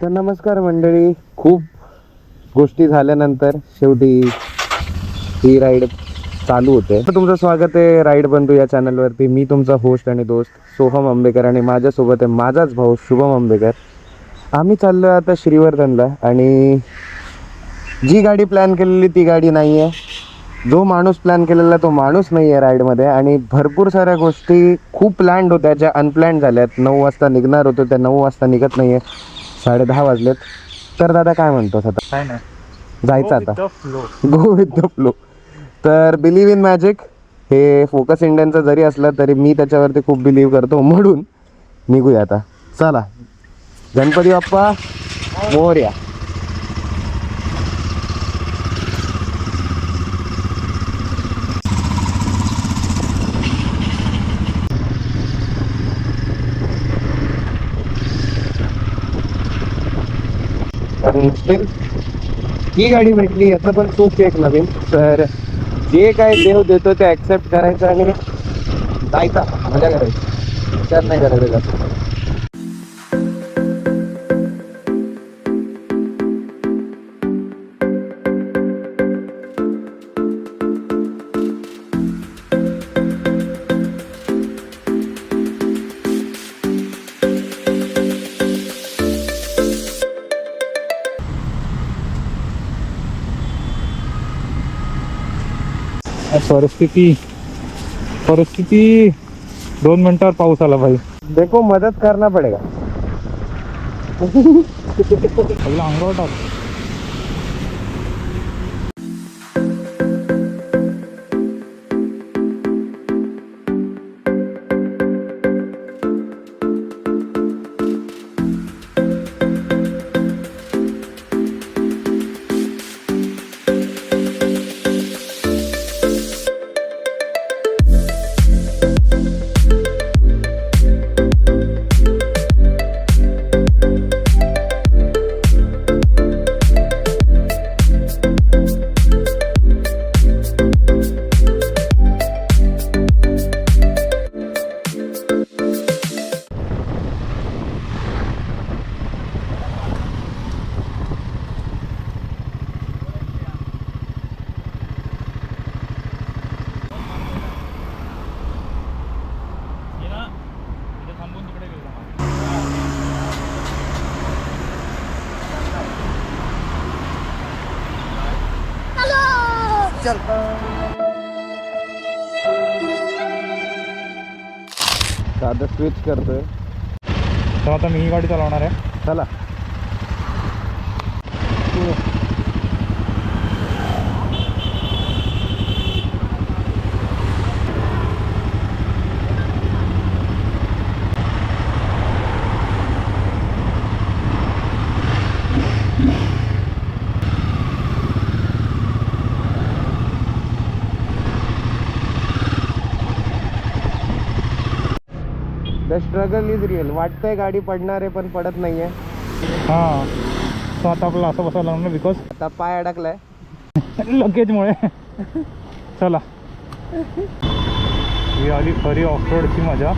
तर नमस्कार मंडळी. खूप गोष्टी झाल्यानंतर शेवटी ही राईड चालू होते. तर तुमचं स्वागत आहे राईड बंधू या चॅनलवरती मी तुमचा होस्ट आणि दोस्त सोहम आंबेकर आणि माझ्यासोबत आहे माझाच भाऊ शुभम आंबेकर. आम्ही चाललो आता श्रीवर्धनला आणि जी गाडी प्लॅन केलेली ती गाडी नाही आहे जो माणूस प्लॅन केलेला तो माणूस नाही आहे राईडमध्ये आणि भरपूर साऱ्या गोष्टी खूप प्लॅन्ड होत्या ज्या अनप्लॅन्ड झाल्यात. नऊ वाजता निघणार होतो त्या नऊ वाजता निघत नाही आहे साडे दहा वाजलेत. तर दादा काय म्हणतोस आता? काय नाही. जायचं आता. Flow go with the flow तर बिलीव्ह इन मॅजिक हे फोकस इंडियनचं जरी असलं तरी मी त्याच्यावरती खूप बिलीव्ह करतो. म्हणून निघूया आता. चला. गणपती बाप्पा मोर्या. ही गाडी भेटली याचा पण खूप एक नवीन. तर जे काय देव देतो ते ऍक्सेप्ट करायचं आणि जायचा. मजा करायची. विचार नाही करायचं. परिस्थिती परिस्थिती दोन मिनिटावर पाऊस आला भाई. देखो मदत करना पडेगा. पहिला साधं स्विच करतोय. तर आता मी ही गाडी चालवणार आहे. चला. स्ट्रगल इज रिअल वाटतंय गाडी पडणार आहे पण पडत नाहीये. हां. तर आता आपल्याला असं बसावं लागणार बिकॉज आता पाय अडकलाय. लगेजमुळे चला. ही आली खरी ऑफरोडची मजा.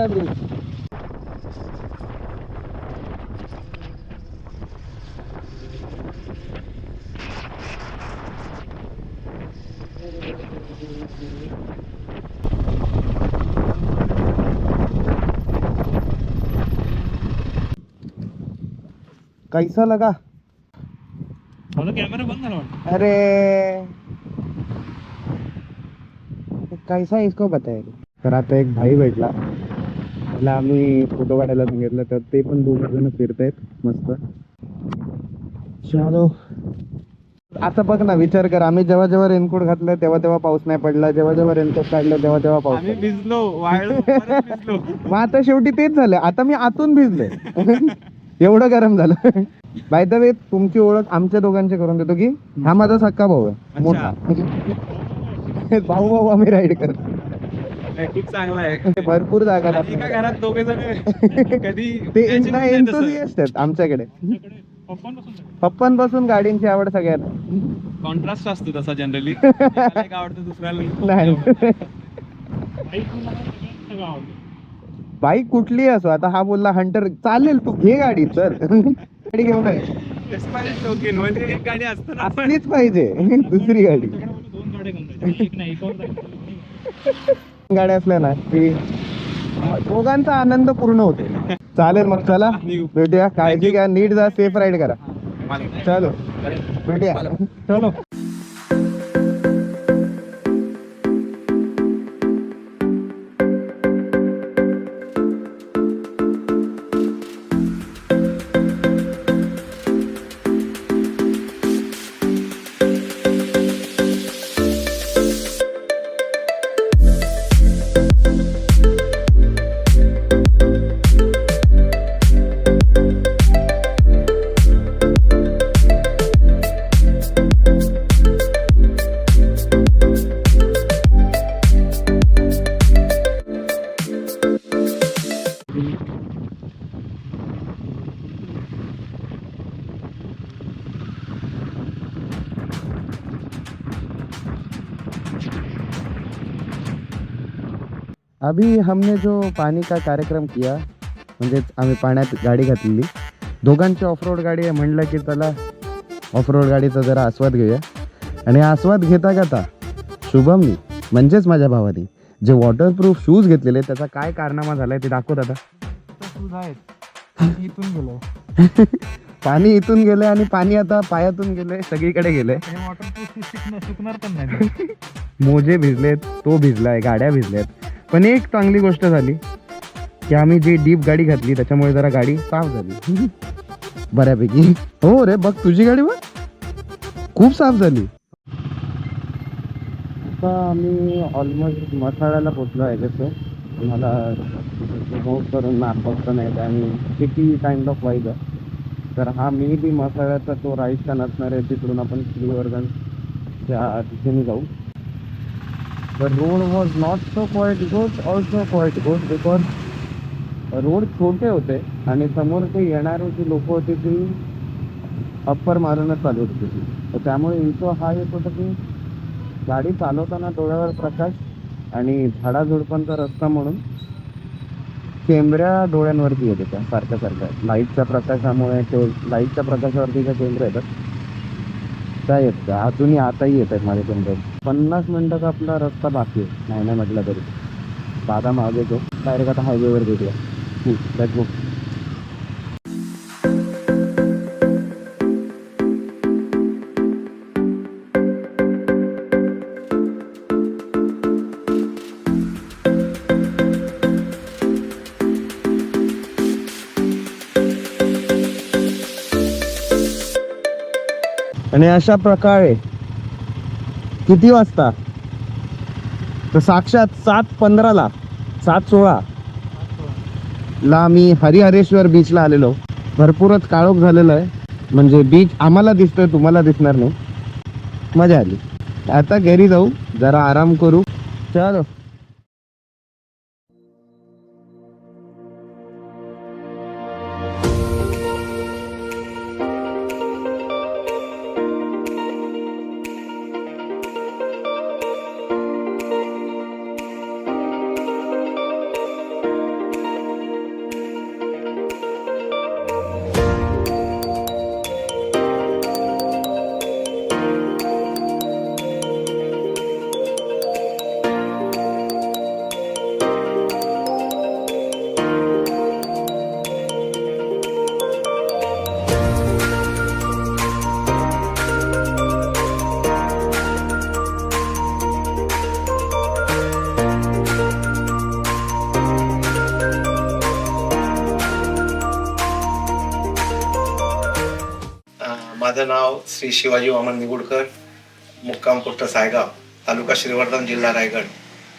दंडा ब्रिज कैसा लगा? कॅमेरा बंद झाला अरे। कैसा इसको बताएगा? तर आता एक भाई भेटला त्याला आम्ही फोटो काढायला सांगितलं तर ते पण दोघ जण फिरतायत मस्त. चलो आता बघ ना विचार कर आम्ही जेव्हा जेव्हा रेनकोट घातलं तेव्हा तेव्हा पाऊस नाही पडला जेव्हा जेव्हा रेनकोट काढलं तेव्हा तेव्हा पाऊस आम्ही. भिजलो वाळलो परत भिजलो. मग आता शेवटी तेच झालं आता मी आतून भिजले. एवढं गरम झालं. बाय द वे तुमची ओळख आमच्या दोघांची करून देतो की हा माझा सक्का भाऊ आहे मोठा. भाऊ भाऊ आम्ही राईड करतो. खूप चांगला आहे. भरपूर जागा आणि एका. घरात दोघे जण कधी ते matching नाही तसं. एन्थुसिएस्ट आहेत आमच्याकडे. पप्पांपासून गाडींची आवड सगळ्यांना. कॉन्ट्रास्ट असतो तसा जनरली एक आवडतं दुसऱ्याला नाही. बाईक कुठली असो आता हा बोलला हंटर चालेल तू घे गाडी सर गाडी घेऊन शौकीन, म्हणजे एक गाडी असतं ना आपण असलीच पाहिजे. दुसरी गाडी. गाड्या असल्या ना की दोघांचा आनंद पूर्ण होतो चालेल मग चला. भेटूया. काळजी घ्या. नीट जा सेफ राईड करा. चलो. भेटूया. चलो. अभी हमने जो पानी का कार्यक्रम किया म्हणजे आम्ही पाण्यात गाडी घातलेली. दोघांची ऑफरोड गाडी आहे म्हणलं की चला ऑफरोड गाडीचा जरा आस्वाद घेऊया. आणि आस्वाद घेता घेता शुभमनी म्हणजेच माझ्या भावानी जे वॉटरप्रूफ शूज घेतलेले त्याचा काय कारनामा झालाय ते दाखवत आता. इथून गेलो पाणी इथून गेलंय आणि पाणी आता पायातून गेलंय सगळीकडे गेलंय. हे वॉटर सुकणार पण नाही मोजे भिजलेत तो भिजलाय गाड्या भिजल्यात. पण एक चांगली गोष्ट झाली की आम्ही जी डीप गाडी घातली त्याच्यामुळे जरा गाडी साफ झाली. बऱ्यापैकी. हो रे बघ तुझी गाडी बघ. खूप साफ झाली. आता आम्ही ऑलमोस्ट मसाळ्याला पोचलो आहे कसं मला मूव करून मॅप नाही आणि किती काइंड ऑफ वाईज आहे. तर हा मे बी मसाळ्याचा तो राईटचा नसणार आहे तिकडून आपण श्रीवर्धनच्या दिशेने जाऊ. The road was not so quite good, also quite good because road छोटे होते आणि समोर ते येणारी जी लोक होती ती अप्पर मारूनच चालू होती. ती तर त्यामुळे इन्शो हा येत होता की गाडी चालवताना डोळ्यावर प्रकाश आणि झाडाझुडपांचा रस्ता म्हणून चेंबऱ्या डोळ्यांवरती येत होत्या सारख्या सारख्या लाईटच्या प्रकाशामुळे ते लाईटच्या प्रकाशावरती ज्या चेंबऱ्या येतात त्या येत त्या अजूनही आताही येत आहेत माझ्या चेंबऱ्या पन्नास मिनटाचा आपला रस्ता बाकी आहे. नाही नाही म्हटलं तरी. दादा मागे तो डायरेक्ट आता हायवेवर भेटूया. लेट गो आणि अशा प्रकारे किती वाजता? तर साक्षात सात पंधराला सात सोळा. ला मी हरिहरेश्वर बीचला आलेलो. भरपूरच काळोख झालेलं आहे. म्हणजे बीच आम्हाला दिसतोय तुम्हाला दिसणार नाही. मजा आली. आता घरी जाऊ जरा आराम करू. चलो. श्री शिवाजी वामन निगुडकर मुक्काम पोस्ट सायगाव तालुका श्रीवर्धन जिल्हा रायगड.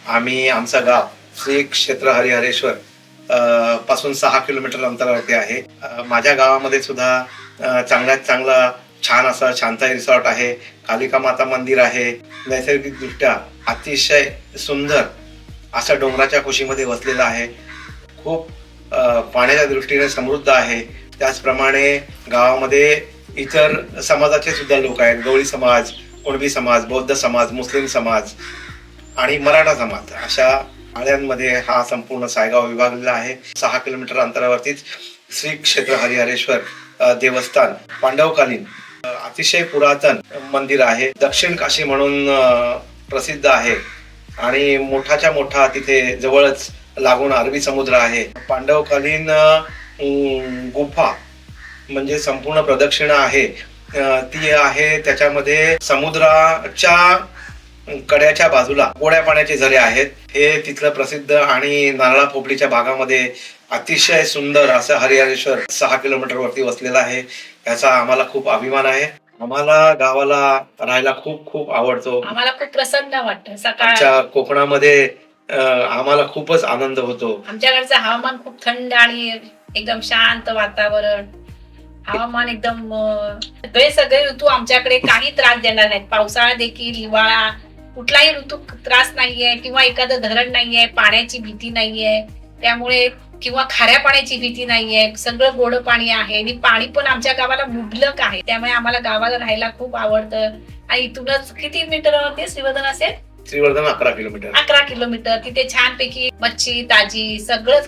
आम्ही आमचं गाव श्री क्षेत्र हरिहरेश्वर पासून सहा किलोमीटर अंतरावरती आहे. माझ्या गावामध्ये सुद्धा चांगल्यात चांगला छान असा शांताई रिसॉर्ट आहे कालिका माता मंदिर आहे नैसर्गिकदृष्ट्या अतिशय सुंदर असं डोंगराच्या कुशीमध्ये वसलेलं आहे. खूप पाण्याच्या दृष्टीने समृद्ध आहे. त्याचप्रमाणे गावामध्ये इतर समाजाचे सुद्धा लोक आहेत. गवळी समाज कुणबी समाज बौद्ध समाज मुस्लिम समाज आणि मराठा समाज. अशा आळ्यांमध्ये हा संपूर्ण सायगाव विभागलेला आहे. सहा किलोमीटर अंतरावरतीच श्री क्षेत्र हरिहरेश्वर देवस्थान पांडवकालीन अतिशय पुरातन मंदिर आहे. दक्षिण काशी म्हणून प्रसिद्ध आहे आणि मोठाच्या मोठा तिथे जवळच लागून अरबी समुद्र आहे. पांडवकालीन गुफा म्हणजे संपूर्ण प्रदक्षिणा आहे. ती आहे त्याच्यामध्ये समुद्राच्या कड्याच्या बाजूला गोड्या पाण्याचे झरे आहेत. हे तिथलं प्रसिद्ध आणि नारळा पोपडीच्या भागामध्ये अतिशय सुंदर असं हरिहरेश्वर सहा किलोमीटर वरती वसलेलं आहे. याचा आम्हाला खूप अभिमान आहे. आम्हाला गावाला राहायला खूप खूप आवडतो. आम्हाला खूप प्रसन्न वाटतं. आमच्या कोकणामध्ये आम्हाला खूपच आनंद होतो. आमच्याकडचं हवामान खूप थंड आणि एकदम शांत वातावरण. हवामान एकदम सगळे सगळे ऋतू आमच्याकडे काही त्रास देणार नाहीत. पावसाळा देखील हिवाळा कुठलाही ऋतू त्रास नाहीये किंवा एखादं धरण नाहीये पाण्याची भीती नाहीये त्यामुळे किंवा खाऱ्या पाण्याची भीती नाहीये सगळं गोड पाणी आहे आणि पाणी पण आमच्या गावाला मुबलक आहे. त्यामुळे आम्हाला गावाला राहायला खूप आवडतं. आणि इथूनच किती मीटर ते श्रीवर्धन असेल? श्रीवर्धन अकरा किलोमीटर. अकरा किलोमीटर. तिथे छानपैकी मच्छी ताजी सगळंच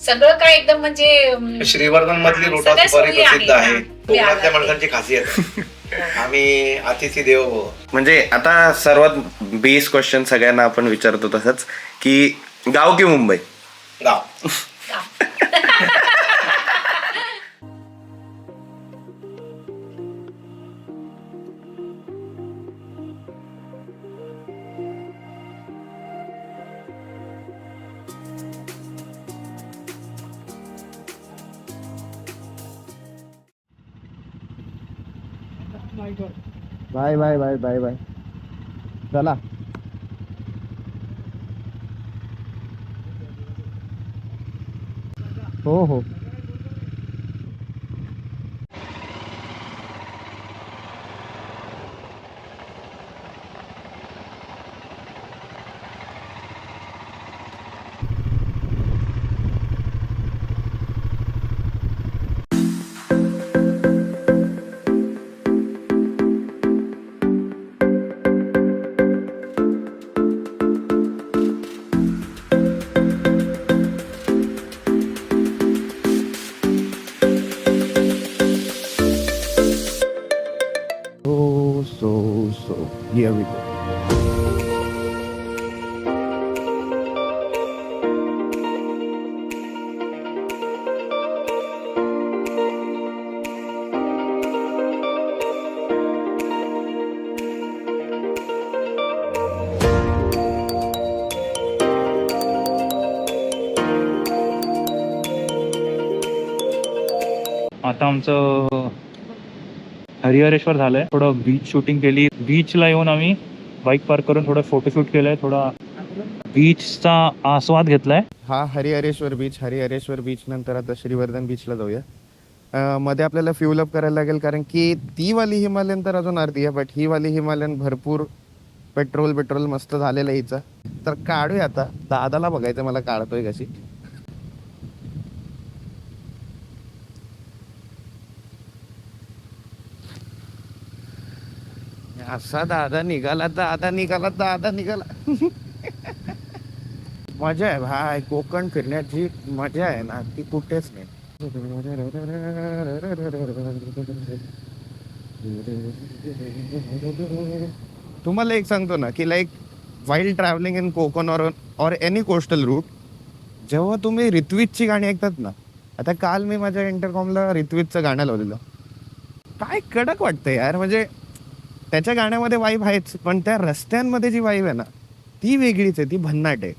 सगळं काय एकदम म्हणजे श्रीवर्धन मधली रोटा सगळ्या सुपारी सोयी प्रसिद्ध आहेत, आहे. कोकणातल्या. माणसांची खासियत आहे. आम्ही अतिथी देवो भव. म्हणजे आता सर्वात बेस क्वेश्चन सगळ्यांना आपण विचारतो तसंच की गाव की मुंबई गाव bye bye bye bye bye. चला. हो हो. आता आमचं हरिहरेश्वर झालंय. थोडं बीच शूटिंग केली. बीचला येऊन आम्ही बाईक पार्क करून थोडं फोटोशूट केलंय. थोडा बीचचा आस्वाद घेतलाय. हा हरिहरेश्वर बीच हरिहरेश्वर बीच नंतर आता श्रीवर्धन बीचला जाऊया. अं, मध्ये आपल्याला फ्युल अप करायला लागेल कारण की ती वाली हिमालयन तर अजून अर्धी आहे बट ही वाली हिमालयन भरपूर पेट्रोल पेट्रोल मस्त झालेलं आहे हिचं. तर काढूया आता. दादाला बघायचं मला काढतोय कशी. असा दादा निघाला दादा निघाला दादा निघाला. मजा आहे भाई कोकण फिरण्याची मजा आहे ना ती कुठेच नाही. तुम्हाला एक सांगतो ना की like wild travelling in Konkan or or any coastal route जेव्हा तुम्ही ऋत्विजची गाणी ऐकतात ना आता काल मी माझ्या इंटरकॉमला ऋत्विजचं गाणं लावलेलं. काय कडक वाटतं यार म्हणजे त्याच्या गाण्यामध्ये वाईब आहेच पण त्या रस्त्यांमध्ये जी वाईब आहे ना ती वेगळीच आहे ती भन्नाट आहे.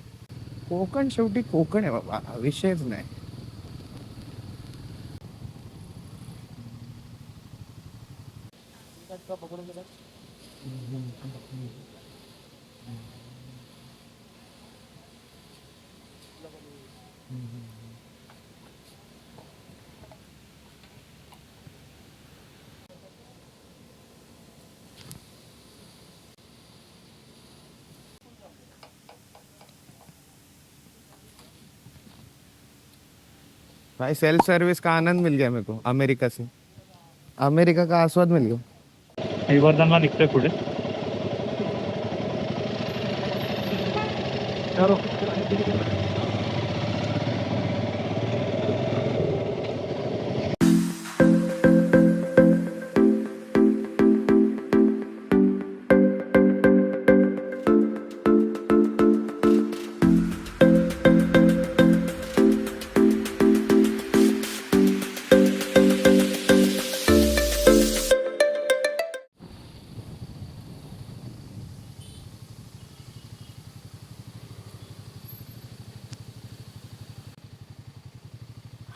कोकण शेवटी कोकण आहे बाबा विषयच नाही. भाई सेल्फ सर्विस का आनंद मिल गया मेरे को अमेरिका से। अमेरिका का आस्वाद मिल गया। हरिवर्धनला निघतोय पुढे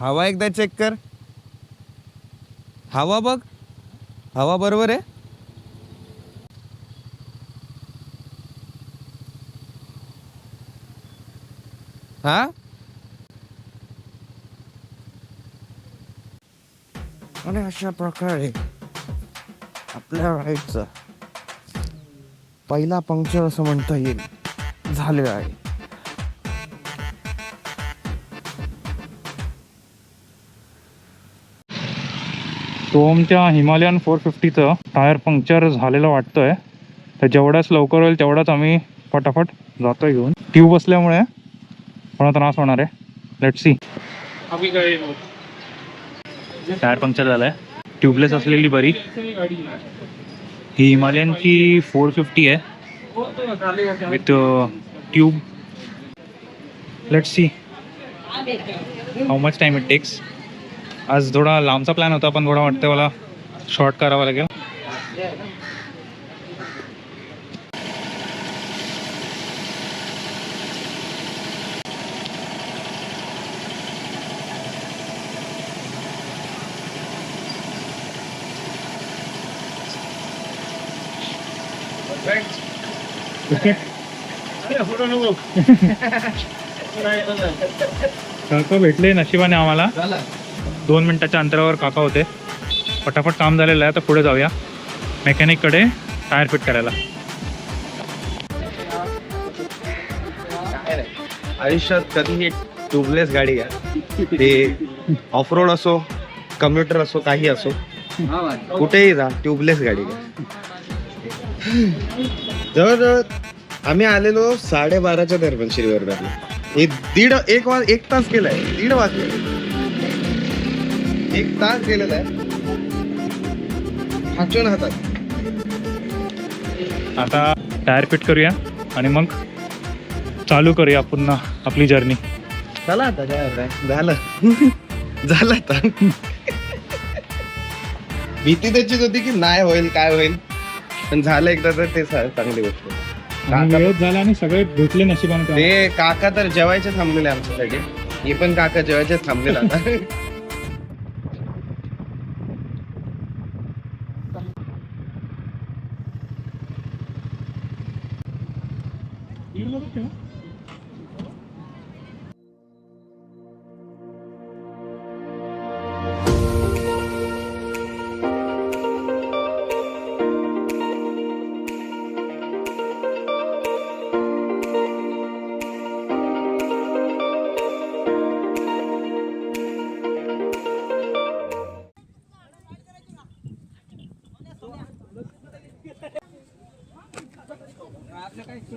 हवा एकदा चेक कर. हवा बघ. हवा बरोबर आहे? हा? आणि अशा प्रकारे आपल्या राईडचा पहिला पंक्चर असं म्हणता येईल. झाले आहे. सोमच्या हिमालयन फोर फिफ्टीचं टायर पंक्चर झालेलं वाटतंय. तर जेवढ्याच लवकर होईल तेवढाच आम्ही फटाफट जातो घेऊन. ट्यूब असल्यामुळे थोडा त्रास होणार आहे. लेट सी टायर पंक्चर झालाय. ट्यूबलेस असलेली बरी. ही हिमालयनची फोर फिफ्टी आहे. With tube. Let see how much time it takes आज थोडा लांबचा प्लॅन होता पण थोडा वाटतं मला शॉर्ट करावा लागेल. भेटले नशिबाने आम्हाला दोन मिनटाच्या अंतरावर काका होते. पटापट काम झालेलं आहे तर पुढे जाऊया. मेकॅनिककडे टायर फिट करायला. आयुष्यात कधीही ट्यूबलेस गाडी घ्या. ते ऑफ रोड असो कम्प्युटर असो काही असो कुठेही जा ट्यूबलेस गाडी घ्या. जवळजवळ आम्ही आलेलो साडेबाराच्या दरम्यान श्रीवर्धनला एक दीड एक वाज एक तास गेलाय. दीड वाजले. एक तास गेलेला आहे. हाचून हातात. आता टायर फिट करूया आणि मग चालू करूया पुन्हा आपली जर्नी चला आता काय होतंय? झालं. झालं आता. भीती त्याचीच होती की नाही होईल काय होईल. पण झालं एकदा तर ते चा- चांगली गोष्ट. आहे. काका वेळच झाला आणि सगळे भेटले नशिबाने. ते काका तर जेवायचे थांबलेले आमच्यासाठी. हे पण काका जेवायचे थांबलेले आता.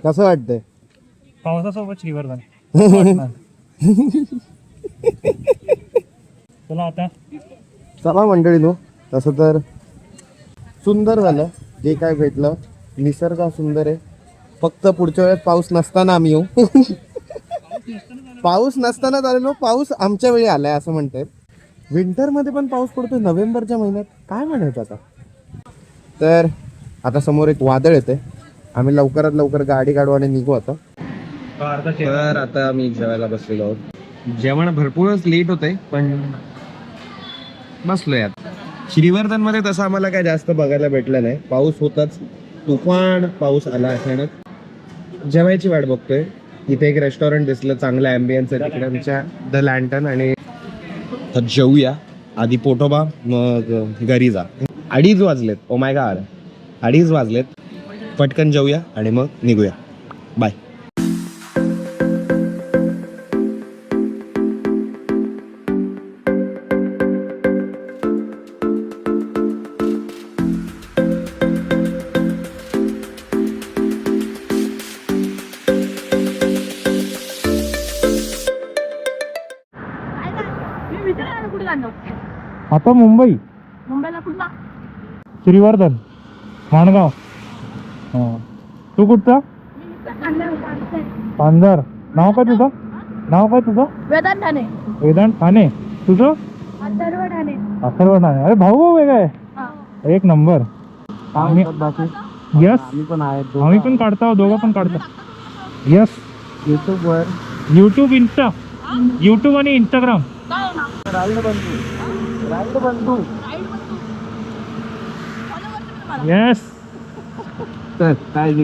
कसं वाटतंय? पावसासोबत श्रीवर्धन. चला आता. चला मंडळी नो तसं तर सुंदर झालं. जे काय भेटलं निसर्ग हा सुंदर आहे. फक्त पुढच्या वेळेस पाऊस नसताना आम्ही येऊ. पाऊस नसतानाच आलेलो पाऊस आमच्या वेळी आलाय असं म्हणतात विंटरमध्ये पण पाऊस पडतोय नोव्हेंबरच्या महिन्यात. काय म्हणायचं आता? तर आता समोर एक वादळ येते आम्ही लवकरात लवकर गाडी काढू आणि निघू आता. तर आता आम्ही जेवायला बसलेलो आहोत. जेवण भरपूरच लेट होतंय पण बसलोय आता. श्रीवर्धनमध्ये तसं आम्हाला काय जास्त बघायला भेटलं नाही. पाऊस होताच. तुफान पाऊस आला अचानक. जेवायची वाट बघतोय. इथे एक रेस्टॉरंट दिसलं चांगलं अँबियन्स आहे. तिकडे आमच्या द लँटन आणि जेऊया. आधी पोटोबा मग घरी जा. अडीच वाजलेत. ओ माय गाड अडीच वाजलेत. पटकन जाऊया आणि मग निघूया. बाय आता मुंबई. मुंबईला कुठला? श्रीवर्धन माणगाव हां. तू कुठचा? पांझर नाव काय तुझं? नाव काय तुझं? वेदांत ठाणे. वेदांत ठाणे. तुझं? अथर्व ठाणे. अथर्व ठाणे. अरे भाऊ भाऊ वेगळा आहे. हा. एक नंबर. आम्ही यस. पण आहेत आम्ही पण काढतो दोघं पण काढतो. यस. युट्यूबवर यूट्यूब इन्स्टा यूट्यूब आणि इंस्टाग्राम बंधू येस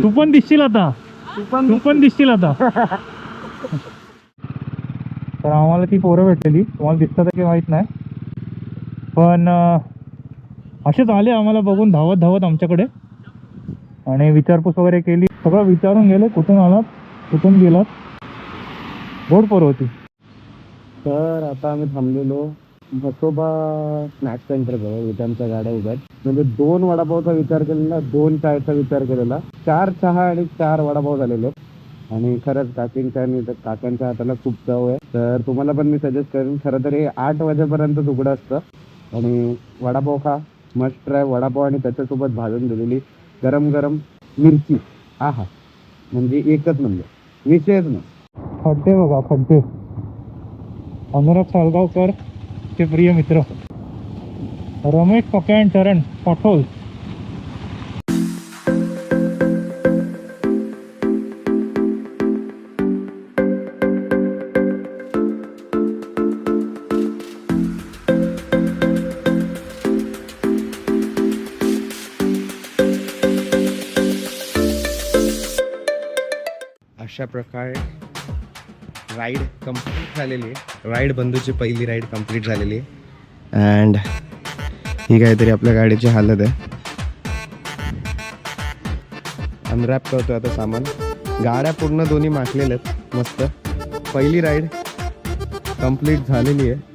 तू पण दिसशील आता. तू पण दिसशील आता. तर आम्हाला ती पोरं भेटलेली. तुम्हाला दिसतात की माहीत नाही. पण असेच आले आम्हाला बघून धावत धावत आमच्याकडे. आणि विचारपूस वगैरे केली. सगळं विचारून गेले कुठून आलात कुठून गेलात. गोड पोरं होती. तर आता आम्ही थांबलेलो. म्हसोबा स्नॅक्स सेंटर जवळ इथे गाड्या उभ्या आहेत. म्हणजे दोन वडापावचा विचार केलेला दोन चायचा विचार केलेला. चार चहा आणि चार वडापाव झालेले. आणि खरंच काकींच्या आणि काकांच्या हाताला खूप चव आहे. तर तुम्हाला पण मी सजेस्ट करेन खरं तर हे आठ वाजेपर्यंत तुकडं असतं. आणि वडापाव खा मस्ट ट्राय वडापाव आणि त्याच्यासोबत भाजून दिलेली गरम गरम मिरची. आहा. म्हणजे एकच नंबर. विषयच नाही. खड्डे बघा खड्डे. अनुराग साळगावकर. आजचे प्रिय मित्र। रमेश पके चरण पठोल अशा प्रकार राईड कंप्लीट झालेली आहे. राईड बंधूची पहिली राईड कंप्लीट झालेली आहे. अँड ही काहीतरी आपल्या गाडीची हालत आहे. अनरॅप करतो आता सामान. गाड्या पूर्ण दोन्ही माखलेल्या आहेत. मस्त. पहिली राईड कंप्लीट झालेली आहे.